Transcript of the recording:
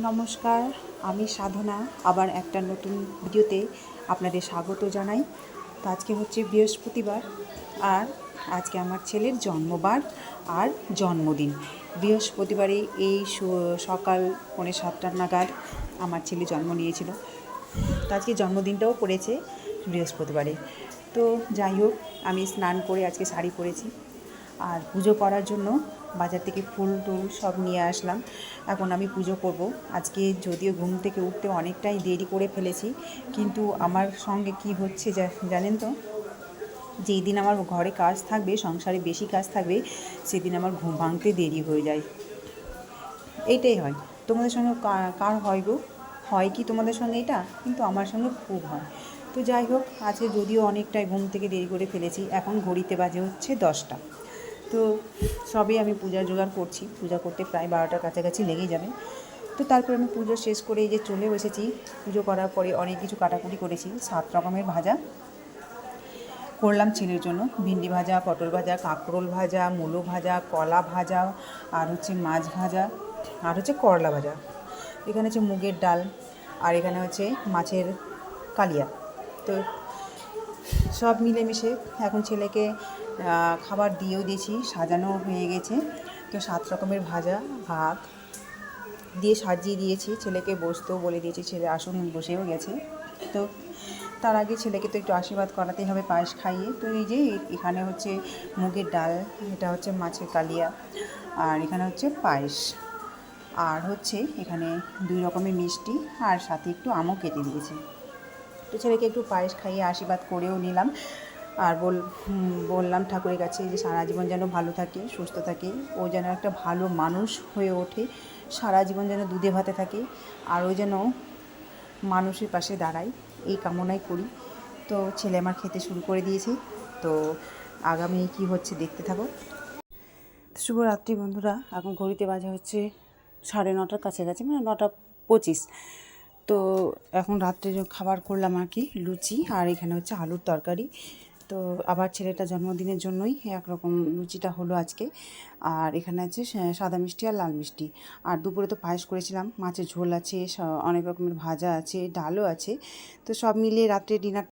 নমস্কার, আমি সাধনা। আবার একটা নতুন ভিডিওতে আপনাদের স্বাগত জানাই। তো আজকে হচ্ছে বৃহস্পতিবার, আর আজকে আমার ছেলের জন্মবার আর জন্মদিন। বৃহস্পতিবারে এই সকাল পৌনে সাতটার নাগাদ আমার ছেলে জন্ম নিয়েছিল। তো আজকে জন্মদিনটাও পড়েছে বৃহস্পতিবারে। তো যাই হোক, আমি স্নান করে আজকে শাড়ি পরেছি। আর পুজো করার জন্য বাজার থেকে ফুল টুল সব নিয়ে আসলাম। এখন আমি পুজো করব। আজকে যদিও ঘুম থেকে উঠতে অনেকটাই দেরি করে ফেলেছি, কিন্তু আমার সঙ্গে কি হচ্ছে জানেন তো? যেই দিন আমার ঘরে কাজ থাকবে, সংসারে বেশি কাজ থাকবে, সেদিন আমার ঘুম ভাঙতে দেরি হয়ে যায়। এইটাই হয়। তোমাদের সঙ্গে কার হয় গো? হয় কি তোমাদের সঙ্গে এটা? কিন্তু আমার সঙ্গে খুব হয়। তো যাই হোক, আজকে যদিও অনেকটাই ঘুম থেকে দেরি করে ফেলেছি, এখন ঘড়িতে বাজে হচ্ছে দশটা। তো সবই আমি পূজা জোগাড় করছি। পূজা করতে প্রায় বারোটার কাছাকাছি লেগেই যাবে। তো তারপর আমি পুজো শেষ করে এই যে চলে বসেছি পুজো করার পরে অনেক কিছু কাটাকুটি করেছি। সাত রকমের ভাজা করলাম ছেলের জন্য। ভিন্ডি ভাজা, পটল ভাজা, কাঁকরোল ভাজা, মূলো ভাজা, কলা ভাজা, আর হচ্ছে মাছ ভাজা, আর হচ্ছে করলা ভাজা। এখানে হচ্ছে মুগের ডাল, আর এখানে হচ্ছে মাছের কালিয়া। তো সব মিলেমিশে এখন ছেলেকে খাবার দিয়েও দিয়েছি, সাজানো হয়ে গেছে। তো সাত রকমের ভাজা, ভাত দিয়ে সাজিয়ে দিয়েছি। ছেলেকে বসতেও বলে দিয়েছি, ছেলে, আসন। বসেও গেছে। তো তার আগে ছেলেকে তো একটু আশীর্বাদ করাতেই হবে পায়েস খাইয়ে। তো এই যে এখানে হচ্ছে মুগের ডাল, এটা হচ্ছে মাছের কালিয়া, আর এখানে হচ্ছে পায়েস। আর হচ্ছে এখানে দুই রকমের মিষ্টি, আর সাথে একটু আমও কেটে দিয়েছি। তো ছেলেকে একটু পায়েস খাইয়ে আশীর্বাদ করেও নিলাম। আর বল বললাম ঠাকুরের কাছে যে সারা জীবন যেন ভালো থাকে, সুস্থ থাকে। ও যেন একটা ভালো মানুষ হয়ে ওঠে। সারা জীবন যেন দুধে ভাতে থাকে। আর ও যেন মানুষের পাশে দাঁড়ায়। এই কামনাই করি। তো ছেলে আমার খেতে শুরু করে দিয়েছে। তো আগামী কি হচ্ছে দেখতে থাকো। শুভরাত্রি বন্ধুরা। এখন ঘড়িতে বাজে হচ্ছে সাড়ে নটার কাছাকাছি মানে নটা পঁচিশ। তো এখন রাত্রে খাবার করলাম আর কি, লুচি আর এখানে হচ্ছে আলুর তরকারি। তো আবার ছেলেটা জন্মদিনের জন্যই একরকম লুচিটা হলো আজকে। আর এখানে আছে সাদা মিষ্টি আর লাল মিষ্টি। আর দুপুরে তো পায়েস করেছিলাম, মাছের ঝোল আছে অনেক রকমের ভাজা আছে, ডালও আছে। তো সব মিলিয়ে রাত্রে ডিনার